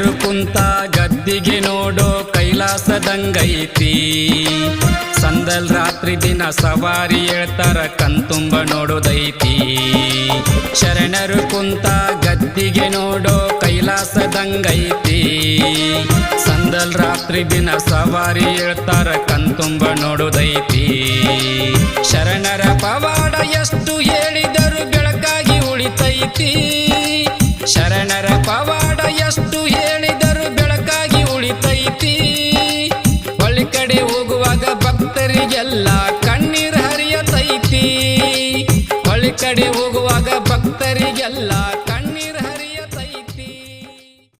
ಕುಂತ ಗದ್ದಿಗೆ ನೋಡೋ ಕೈಲಾಸದಂಗೈತಿ ಸಂದಲ್ ರಾತ್ರಿ ದಿನ ಸವಾರಿ ಹೇಳ್ತಾರ ಕಂತುಂಬ ನೋಡೋದೈತಿ. ಶರಣರು ಕುಂತ ಗದ್ದಿಗೆ ನೋಡೋ ಕೈಲಾಸದಂಗೈತಿ ಸಂದಲ್ ರಾತ್ರಿ ದಿನ ಸವಾರಿ ಹೇಳ್ತಾರ ಕಂತುಂಬ ನೋಡೋದೈತಿ. ಶರಣರ ಪವಾಡ ಎಷ್ಟು ಹೇಳಿದರು ಬೆಳಕಾಗಿ ಉಳಿತೈತಿ. ಭಕ್ತರಿಗೆಲ್ಲ ಕಣ್ಣೀರ್ ಹರಿಯತೈತಿ. ಹೊಳಿ ಕಡೆ ಹೋಗುವಾಗ ಭಕ್ತರಿಗೆಲ್ಲ